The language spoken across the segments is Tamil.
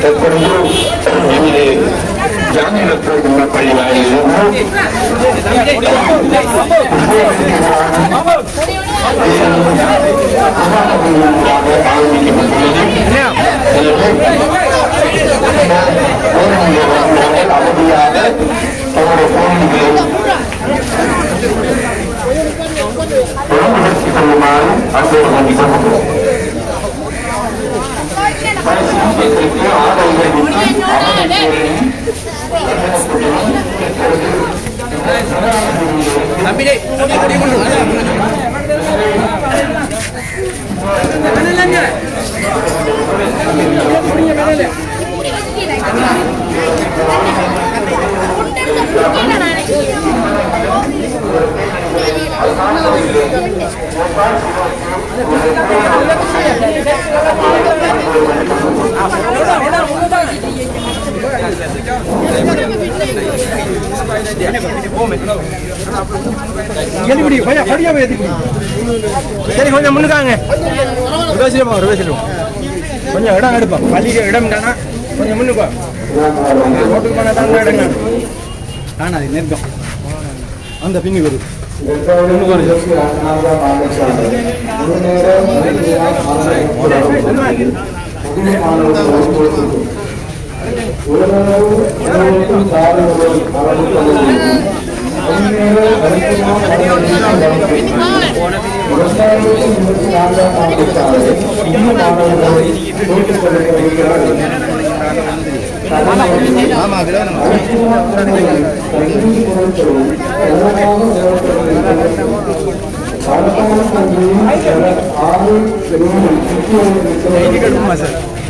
தற்பொழுது எமது ஜாமியத்துவ பள்ளி வாயிலிருந்து அவதியாக தங்களுடைய கோரிக்கைகளை ஒழுங்குபடுத்திக் கொள்ளுமாறு அன்போடு வேண்டிக் கொள்கிறோம் பரிசுத்தியத்திற்கு ஆதரவு அமைச்சரின் சரி கொஞ்சம் முன்னுக்காங்க பேசிடுவோம் ரிவர்ஸ்லமா பேசிடுவோம் கொஞ்சம் இடம் எடுப்போம் பள்ளிக்கு இடம் தானா கொஞ்சம் முன்னுப்பா ரோட்டுக்கு போனால் தான் இடங்க காணாது நெருக்கம் அந்த பின்னு வருது இரண்டாயிரத்தி இருபத்தி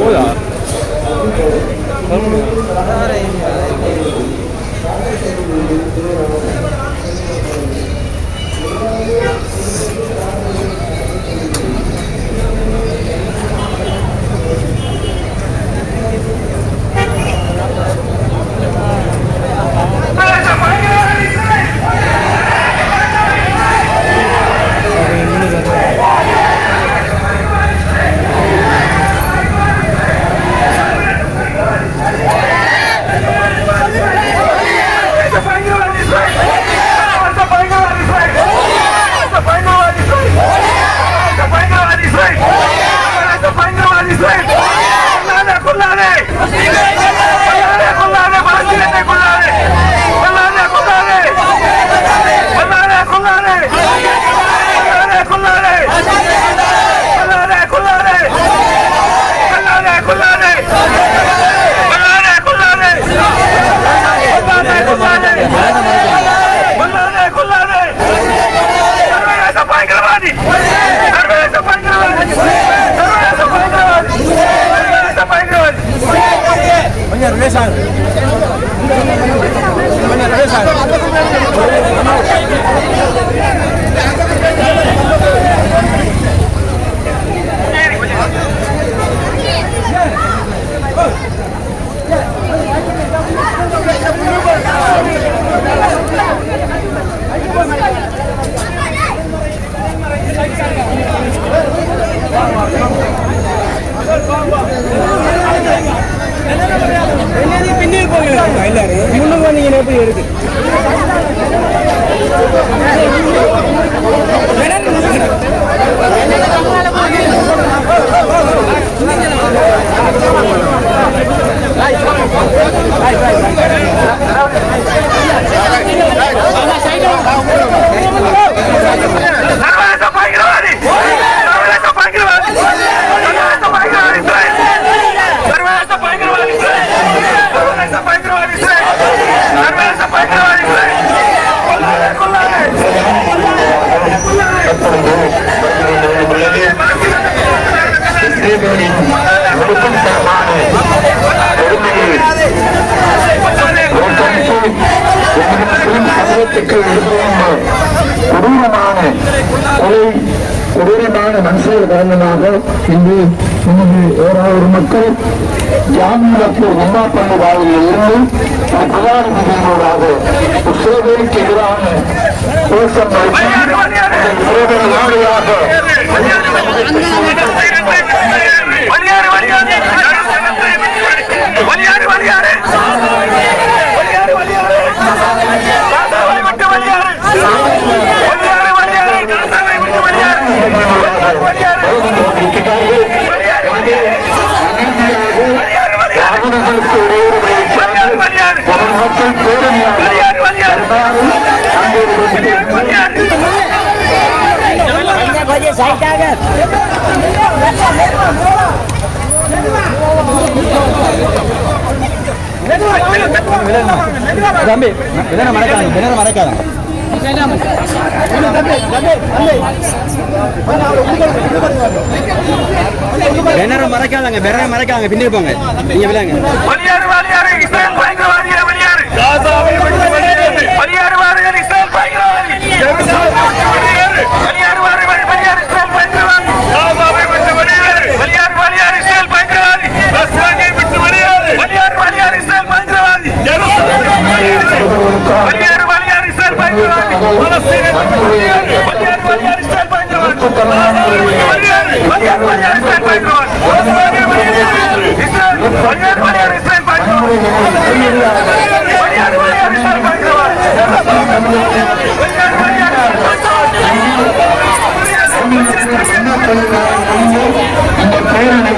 Hola. மக்கள் ஜாமீனத்தை உண்டாப்பண்ணுவாயில் இருந்து பிரதான விதிகளோடாக இஸ்ரேலுக்கு எதிரான கோஷம் நடத்தி நாடுகளாக சைட்டாக தம்பி விதனை மறக்காதீங்க விதனை மறக்காதீங்க மறைக்காதங்க மறைக்காங்க பின்னே போங்க. நீங்க விளையாங்க carrera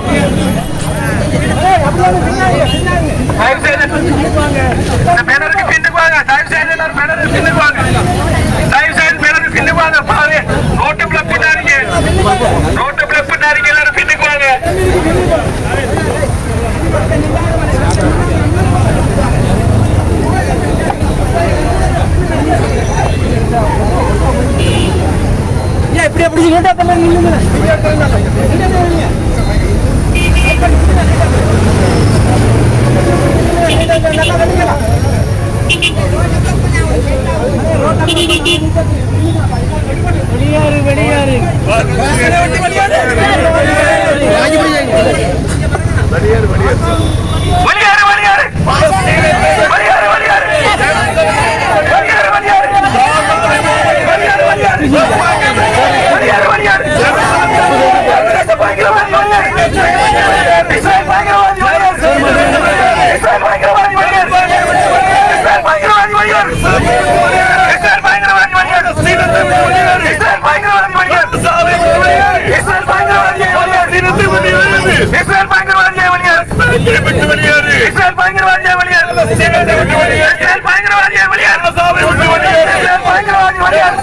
பேனருக்கு பின்னுக்கு வாங்க தயவு செய்து எல்லாரும் பேனருக்கு பின்னுக்கு வாங்க தயவு செய்து பேனருக்கு பின்னுக்கு வாங்க பாரு ரோட்டு பிளப் பண்ணாருங்க ரோட்டு பிளப் பண்ணாருங்க எல்லாரும் பின்னுக்கு வாங்க இப்படி எப்படி நீங்க பண்ணுங்க Yeah. இஸ்ரேல் பயங்கரவாதியை வெளியேறு இஸ்ரேல் பயங்கரவாதியை வெளியேறு இஸ்ரேல் பயங்கரவாதியை வெளியேறு இஸ்ரேல் பயங்கரவாதி வெளியேறு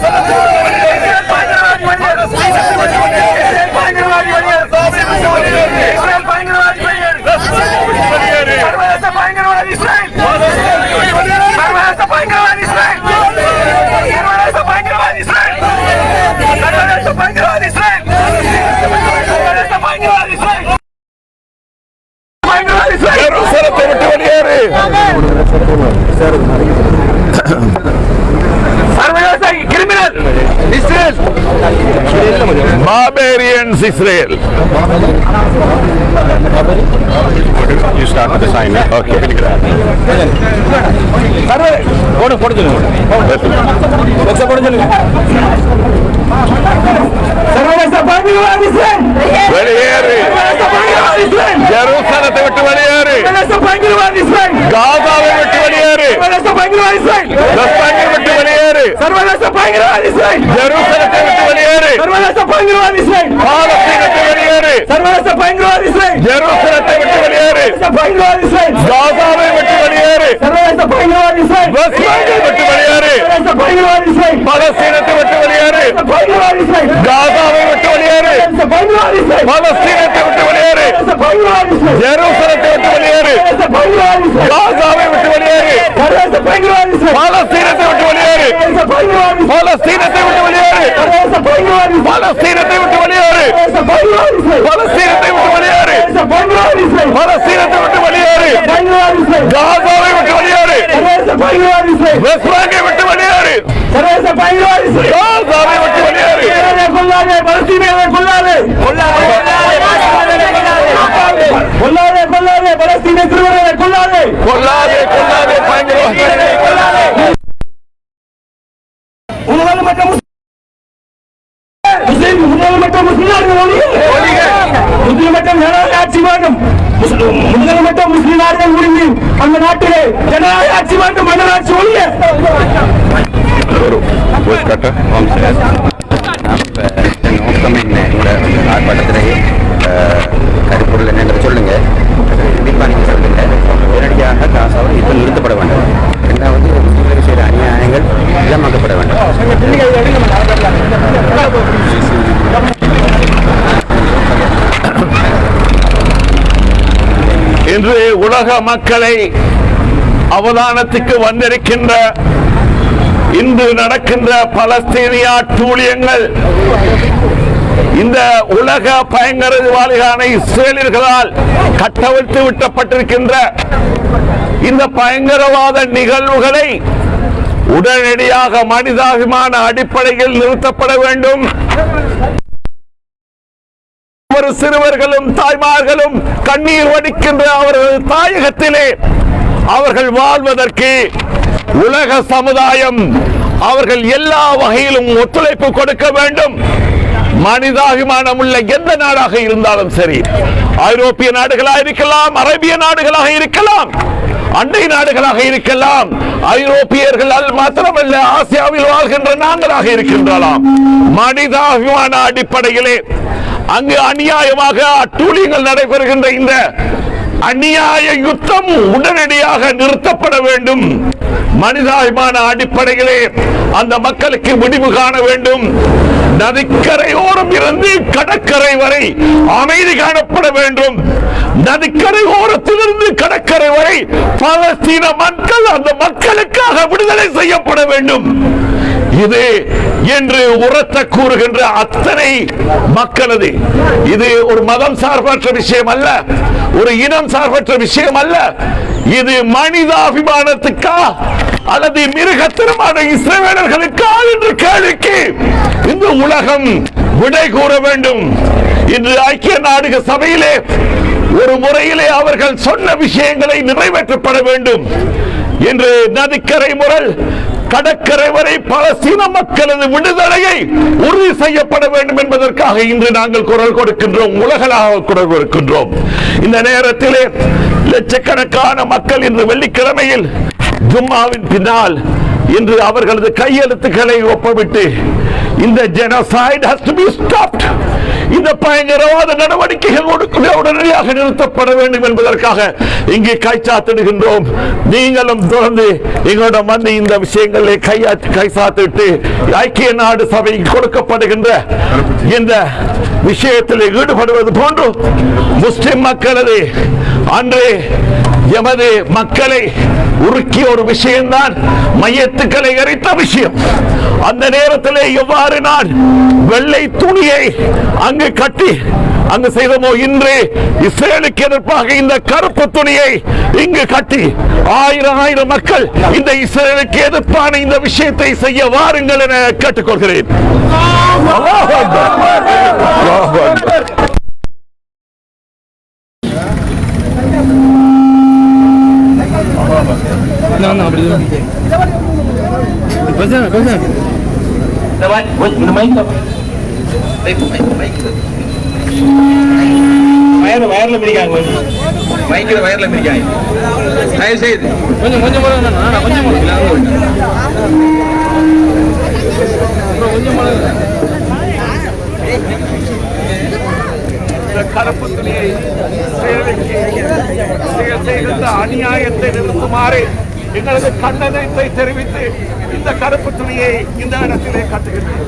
இஸ்ரேல் பயங்கரவாதி வெளியேறு இஸ்ரேல் பயங்கரவாதி வெளியேறு இஸ்ரேல் பயங்கரவாதி வெளியேறு சர்வதேச பயங்கரவாதி Israel Israel. You start with the sign. Okay. Go to வெளியேறு ஜெருசலத்தை விட்டு வெளியேறு. காசாவை விட்டு வெளியேறு. விட்டு வெளியேறு ஜெருசலத்தை விட்டு வெளியேறு. பாலஸ்தீனத்தை வெளியேறு ஜெருசலத்தை விட்டு வெளியேறு. காசாவை விட்டு வெளியேறு. விட்டு வெளியேறு பாலஸ்தீனத்தை விட்டு வெளியேறு பயங்கரவாத இஸ்ரேல் காசாவை விட்டு வெளியேறு சர்வதேச பயங்கரவாத இஸ்ரேல் பாலஸ்தீனத்தை விட்டு வெளியேறு சர்வதேச பயங்கரவாத இஸ்ரேல் ஜெருசலத்தை விட்டு வெளியேறு சர்வதேச பயங்கரவாத இஸ்ரேல் காசாவை விட்டு வெளியேறு சர்வதேச பயங்கரவாத இஸ்ரேல் பாலஸ்தீனத்தை விட்டு வெளியேறு சர்வதேச பயங்கரவாத இஸ்ரேல் பாலஸ்தீனத்தை விட்டு வெளியேறு சர்வதேச பயங்கரவாத இஸ்ரேல் பாலஸ்தீனத்தை விட்டு வெளியேறு சர்வதேச பயங்கரவாத இஸ்ரேல் பாலஸ்தீனத்தை விட்டு வெளியேறு சர்வதேச பயங்கரவாத இஸ்ரேல் பாலஸ்தீனத்தை விட்டு வெளியேறு பயங்கரவாத இஸ்ரேல் காசாவை விட்டு வெளியேறு சர்வதேச பயங்கரவாத இஸ்ரேல் வெஸ்ட் பேங்கை விட்டு வெளியேறு சர்வதேச பயங்கரவாத இஸ்ரேல் காசாவை விட்டு வெளியேறு கொல்லாதே பலஸ்தீனியரை கொல்லாதே. கொல்லாதே கொல்லாதே கொல்லாதே. பலஸ்தீன சிறுவர்களை கொல்லாதே கொல்லாதே. கொல்லாதே பயங்கரவாதி. முதல்மட்ட முஸ்லிம் முதல்மட்ட முஸ்லிம் ஒழிக. முதல்மட்ட ஜனநாயக ஆட்சி வேண்டும். முஸ்லிம் முதல்மட்ட முஸ்லிம் நாடுகள் முடிந்து அந்த நாட்டிலே ஜனநாயக ஆட்சி வேண்டும் மன்னராட்சி ஒழிய. நோக்கம் என்ன உங்களோட ஆர்ப்பாட்டத்திலேயே கருப்பொருள் என்னங்கிறத சொல்லுங்க கண்டிப்பாக நீங்கள் சொல்லுங்க உடனடியாக காசாவது இப்போ நிறுத்தப்பட வேண்டும் ரெண்டாவது முஸ்லீம்களுக்கு செய்கிற அநியாயங்கள் இளமாக்கப்பட வேண்டும் இன்று உலக மக்களை அவதானத்துக்கு வந்திருக்கின்ற இன்று நடக்கின்ற பலஸ்தீனிய அட்டூழியங்கள் இந்த உலக பயங்கரவாதிகளான இஸ்ரேலியர்களால் கட்டவிழ்த்து விட்டப்பட்டிருக்கின்ற இந்த பயங்கரவாத நிகழ்வுகளை உடனடியாக மனிதாபிமான அடிப்படையில் நிறுத்தப்பட வேண்டும். ஒவ்வொரு சிறுவர்களும் தாய்மார்களும் கண்ணீர் வடிக்கின்ற அவர்கள் தாயகத்திலே அவர்கள் வாழ்வதற்கு உலக சமுதாயம் அவர்கள் எல்லா வகையிலும் ஒத்துழைப்பு கொடுக்க வேண்டும். மனிதாபிமானம் உள்ள எந்த நாடாக இருந்தாலும் சரி ஐரோப்பிய நாடுகளாக இருக்கலாம் அரேபிய நாடுகளாக இருக்கலாம் அண்டை நாடுகளாக இருக்கலாம் ஐரோப்பியர்கள் மாத்திரமல்ல ஆசியாவில் வாழ்கின்ற நாங்களாக இருக்கின்றலாம். மனிதாபிமான அடிப்படையிலே அங்கு அநியாயமாக அட்டூழியங்கள் நடைபெறுகின்ற இந்த அநியாய யுத்தம் உடனடியாக நிறுத்தப்பட வேண்டும். மனிதாபிமான அடிப்படையிலே அந்த மக்களுக்கு முடிவு காண வேண்டும். நதிக்கரையோரம் இருந்து கடற்கரை வரை அமைதி காணப்பட வேண்டும். நதிக்கரை ஓரத்திலிருந்து கடற்கரை வரை பலஸ்தீன மக்கள் அந்த மக்களுக்காக விடுதலை செய்யப்பட வேண்டும். இது என்று உரத்த கூறுகின்ற அத்தனை மக்களது. இது ஒரு மதம் சார்பற்ற விஷயம் அல்ல. ஒரு இனம் சார்பற்ற விஷயம் அல்ல. இது மனிதாபிமானத்துக்கா அல்லது மிருகத்தனமான இஸ்ரேலர்களுக்கா என்று கேள்விக்கு இந்த உலகம் விடை கூற வேண்டும். இன்று ஐக்கிய நாடுகள் சபையிலே ஒரு முறையிலே அவர்கள் சொன்ன விஷயங்களை நிறைவேற்றப்பட வேண்டும். என்று நதிக்கரை முரல் கடற்கரை வரை பலஸ்தீன மக்களது விடுதலையை உறுதி செய்யப்பட வேண்டும் என்பதற்காக இன்று நாங்கள் குரல் கொடுக்கின்றோம் உலகளாக குரல் கொடுக்கின்றோம். இந்த நேரத்திலே லட்சக்கணக்கான மக்கள் இன்று வெள்ளிக்கிழமையில் ஜும்மாவின் பின்னால் இன்று அவர்களது கையெழுத்துக்களை ஒப்பவிட்டு இந்த genocide has to be stopped. இந்த பயங்கரவாத நடவடிக்கைகள் உடனடியாக நிறுத்தப்பட வேண்டும் என்பதற்காக இங்கே கைச்சாத்திடுகின்றோம். நீங்களும் தொடர்ந்து எங்களிடம் வந்து இந்த விஷயங்களை கையா கைசாத்திட்டு ஐக்கிய நாடு சபைக்கு கொடுக்கப்படுகின்ற இந்த விஷயத்தில் ஈடுபடுவது போன்று முஸ்லிம் மக்களது அன்றே எமது மக்களை உருக்கிய ஒரு விஷயம்தான் மையத்துக்களை எரித்த விஷயம். அந்த நேரத்திலே எவ்வாறு நான் வெள்ளை துணியை அங்கு கட்டி அங்கு செய்தமோ இன்று இஸ்ரேலுக்கு எதிர்ப்பாக இந்த கருப்பு துணியை இங்கு கட்டி ஆயிரம் ஆயிரம் மக்கள் இந்த இஸ்ரேலுக்கு எதிர்ப்பான இந்த விஷயத்தை செய்ய வாருங்கள் என கேட்டுக்கொள்கிறேன். அல்லாஹ் அக்பர். வயர்ல வயர்ல பிரிக்காங்க மைக்கில் வயரில் மிரிக்காய் தயவு செய்து கொஞ்சம் கொஞ்சம் போல கொஞ்சம் போல கொஞ்சம் போல இந்த துணியை இஸ்ரேலுக்கு இஸ்ரேல் செய்கின்ற அநியாயத்தை நிறுத்துமாறு எங்களது கண்டனத்தை தெரிவித்து இந்த கருப்பு துணியை இந்த இடத்திலே கட்டுகின்றோம்.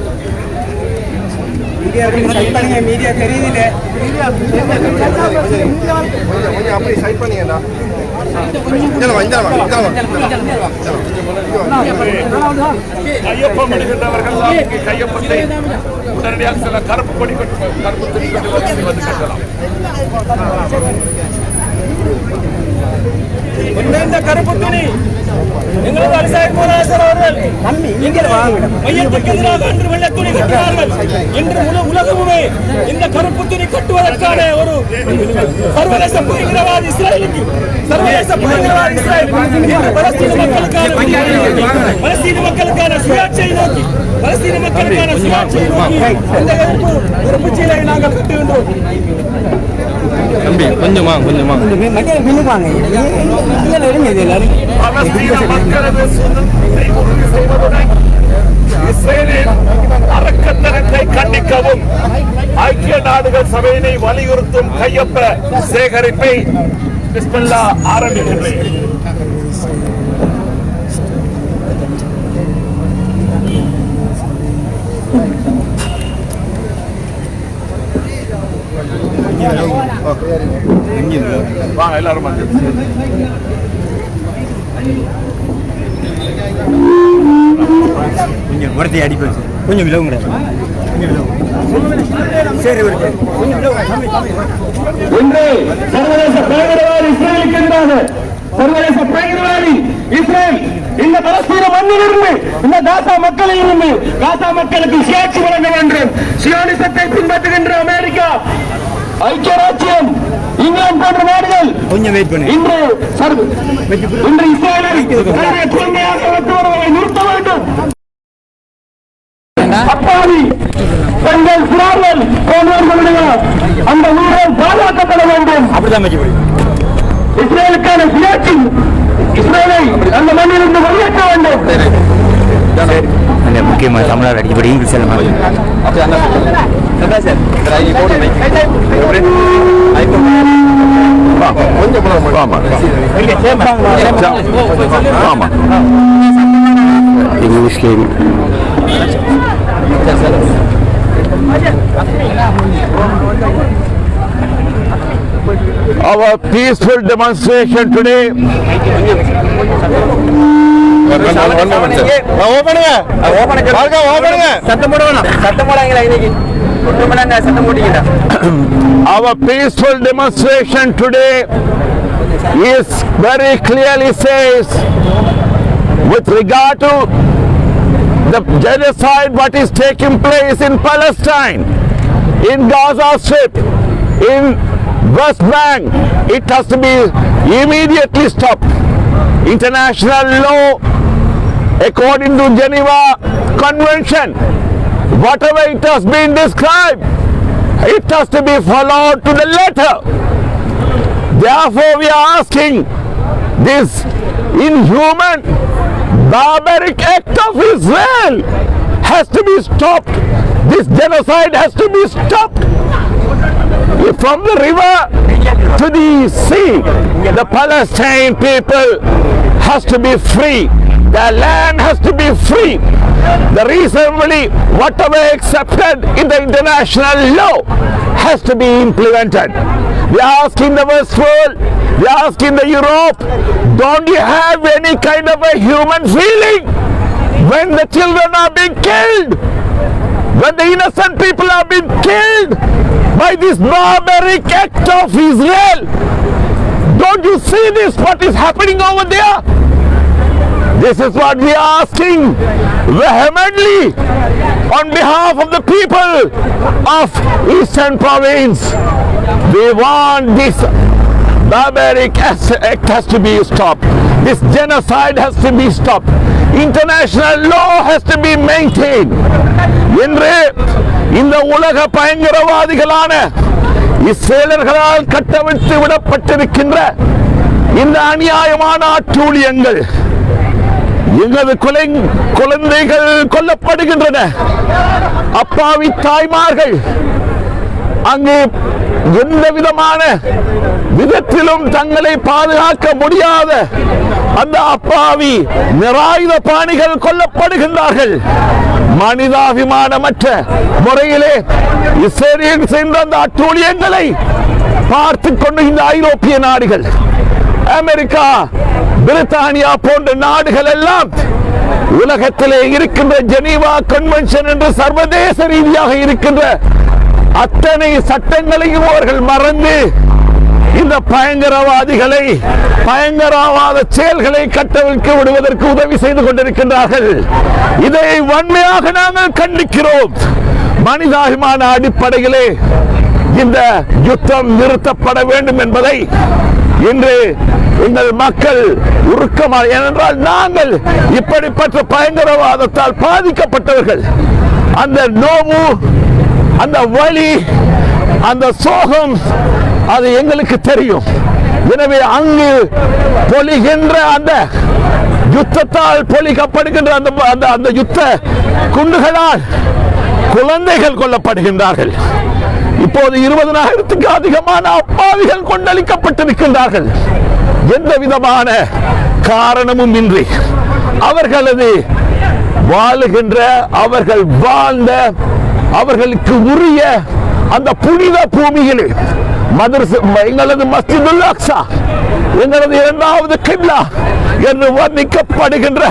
கையொப்பம் இடுகின்றவர்கள் தான் இங்கு கையொப்பத்தை உடனடியாக சில கருப்பு கொடி கருப்பு துணி கட்டு வந்து வந்து கட்டலாம் இந்த கருப்பு துணி எங்களது அரசாங்க போராசர் அவர்கள் மையத்துக்கு எதிராக அன்று வெள்ள துணி கட்டினார்கள் இன்று முழு உலகமுமே இந்த கருப்பு துணி கட்டுவதற்கான ஒரு சர்வதேச பயங்கரவாத இஸ்ரேலுக்கு சர்வதேச பயங்கரவாத இஸ்ரேல் இன்று பலஸ்தீன மக்களுக்கான பலஸ்தீன மக்களுக்கான சுயாட்சியை நோக்கி பலஸ்தீன மக்களுக்கான சுயாட்சியை நோக்கி இந்த கருப்பு கருப்பு சீலை நாங்கள் கட்டுகின்றோம் தம்பி கொஞ்சமா கொஞ்சமா பலஸ்தீன மக்களது சுதந்திரத்தை உறுதி செய்வதுடன் இஸ்ரேலின் அரக்கத்தனத்தை கண்டிக்கவும் ஐக்கிய நாடுகள் சபையினை வலியுறுத்தும் கையொப்ப சேகரிப்பை பிஸ்மில்லா ஆரம்பிக்கின்றேன் வாங்க எல்லாரும் வந்து கொஞ்சம் உரத்தை அடிப்பேன் கொஞ்சம் சரி ஒரு இன்று சர்வதேச பயங்கரவாதி இஸ்ரேலுக்கு எதிராக சர்வதேச பயங்கரவாதி இஸ்ரேல் இந்த மண்ணிலிருந்து இந்த காசா மக்களில் இருந்து காசா மக்களுக்கு சுயாட்சி வழங்க வேண்டும் சியோனிசத்தை பின்பற்றுகின்ற அமெரிக்கா ஐக்கிய ராஜ்யம் இங்கிலாந்து போன்ற நாடுகள் கொஞ்சம் வெயிட் பண்ணு. இன்று இன்று இஸ்ரேலை வருவதை நிறுத்த வேண்டும் அப்பாவி பெண்கள் சிறார்கள் போன்றவர்களுடைய அந்த உயிர்கள் பாதுகாக்கப்பட வேண்டும். அப்படிதான் இஸ்ரேலுக்கான சுயாட்சி இஸ்ரேலை அந்த மண்ணிலிருந்து வெளியேற்ற வேண்டும். முக்கியமாக தமிழர் அடிப்படை இங்கிலீஷில் இங்கிலீஷ்லேயும் Our peaceful demonstration today Our peaceful demonstration today is very clearly says with regard to the genocide what is taking place in Palestine, in Gaza Strip, in West Bank, it has to be immediately stopped. International law, according to Geneva Convention, whatever it has been described, it has to be followed to the letter. Therefore, we are asking this inhuman, barbaric act of Israel has to be stopped. This genocide has to be stopped. From the river to the sea, the Palestine people has to be free. Their land has to be free. The reasonably whatever accepted in the international law has to be implemented. We are asking the West world, we are asking the Europe, don't you have any kind of a human feeling when the children are being killed? when the innocent people are being killed by this barbaric act of Israel. Don't you see this, what is happening over there? This is what we are asking vehemently on behalf of the people of Eastern Province. We want this barbaric act has to be stopped. This genocide has to be stopped. International law has to be maintained. என்று இந்த உலக பயங்கரவாதிகளான இஸ்ரேலர்களால் கட்டவிழ்த்து விடப்பட்டிருக்கின்ற இந்த அநியாயமான அட்டூழியங்கள் எங்களது கொலை குழந்தைகள் கொல்லப்படுகின்றன அப்பாவி தாய்மார்கள் அங்கு எந்த விதமான விதத்திலும் தங்களை பாதுகாக்க முடியாத அந்த அப்பாவி நிராயுத பாணிகள் கொல்லப்படுகின்றார்கள். மனிதாபிமானமற்ற முறையிலே இஸ்ரேலியன் செய்த அந்த அட்டூழியங்களை பார்த்து கொண்டு இந்த ஐரோப்பிய நாடுகள் அமெரிக்கா பிரித்தானியா போன்ற நாடுகள் எல்லாம் உலகத்திலே இருக்கின்ற ஜெனீவா கன்வென்ஷன் என்று சர்வதேச ரீதியாக இருக்கின்ற அத்தனை சட்டங்களையும் அவர்கள் மறந்து இந்த பயங்கரவாதிகளை பயங்கரவாத செயல்களை கட்டவிழ்க்க விடுவதற்கு உதவி செய்து கொண்டிருக்கின்றார்கள். இதை வன்மையாக நாங்கள் கண்டிக்கிறோம். மனிதாபிமான அடிப்படையிலே இந்த யுத்தம் நிறுத்தப்பட வேண்டும் என்பதை இன்று எங்கள் மக்கள் உருக்கமாக ஏனென்றால் நாங்கள் இப்படிப்பட்ட பயங்கரவாதத்தால் பாதிக்கப்பட்டவர்கள். அந்த நோவு அந்த வலி அந்த சோகம் அது எங்களுக்கு தெரியும். எனவே அங்கு பொழிகின்ற அந்த யுத்தத்தால் பொலிக்கப்படுகின்ற அந்த அந்த அந்த யுத்த குண்டுகளால் குழந்தைகள் கொல்லப்படுகின்றார்கள். இப்போது இருபதனாயிரத்துக்கு அதிகமான அப்பாவிகள் கொண்டளிக்கப்பட்டிருக்கின்றார்கள். எந்த விதமான காரணமும் இன்றி அவர்களது வாழுகின்ற அவர்கள் வாழ்ந்த அவர்களுக்கு உரிய அந்த புனித பூமியிலே மதரச எங்களது மஸ்ஜிதுல் அக்ஸா எங்களது இரண்டாவது கிப்லா என்று வர்ணிக்கப்படுகின்ற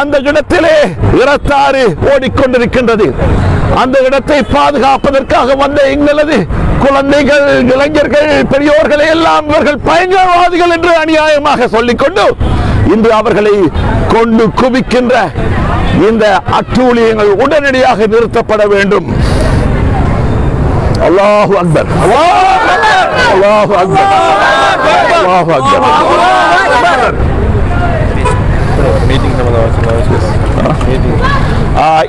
அந்த இடத்திலே இரத்தாறு ஓடிக்கொண்டிருக்கின்றது. அந்த இடத்தை பாதுகாப்பதற்காக வந்த எங்களது குழந்தைகள் இளைஞர்கள் பெரியோர்களை எல்லாம் இவர்கள் பயங்கரவாதிகள் என்று அநியாயமாக சொல்லிக்கொண்டு இன்று அவர்களை கொண்டு குவிக்கின்ற இந்த அட்டூழியங்கள் உடனடியாக நிறுத்தப்பட வேண்டும். அல்லாஹு அக்பர். அல்லாஹு அக்பர். அல்லாஹு அக்பர்.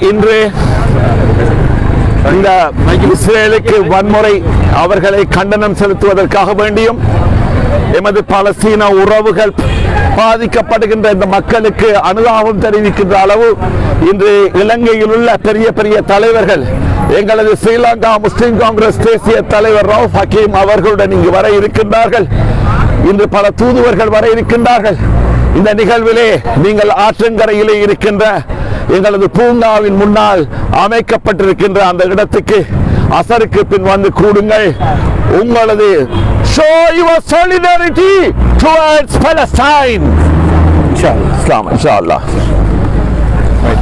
இன்று இந்த இஸ்ரேலுக்கு வன்முறை அவர்களை கண்டனம் செலுத்துவதற்காக வேண்டியும் எமது பாலஸ்தீன உறவுகள் பாதிக்கப்படுகின்ற இந்த மக்களுக்கு அனுதாபம் தெரிவிக்கின்ற அளவு இன்று இலங்கையில் உள்ள பெரிய பெரிய தலைவர்கள் எங்களது ஸ்ரீலங்கா முஸ்லிம் காங்கிரஸ் தேசிய தலைவர் ரவுப் ஹக்கீம் அவர்களுடன் இங்கு வர இருக்கின்றார்கள். இன்று பல தூதுவர்கள் வர இருக்கின்றார்கள். இந்த நிகழ்விலே நீங்கள் ஆற்றங்கரையிலே இருக்கின்ற எங்களது பூங்காவின் முன்னால் அமைக்கப்பட்டிருக்கின்ற அந்த இடத்துக்கு அசருக்கு பின் வந்து கூடுங்கள் உங்களது show your solidarity towards Palestine Islam inshallah thank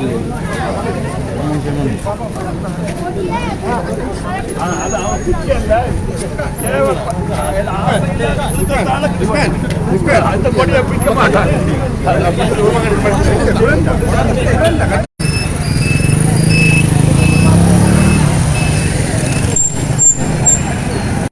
you அந்த கொடியை பிடிக்க மாட்டாங்க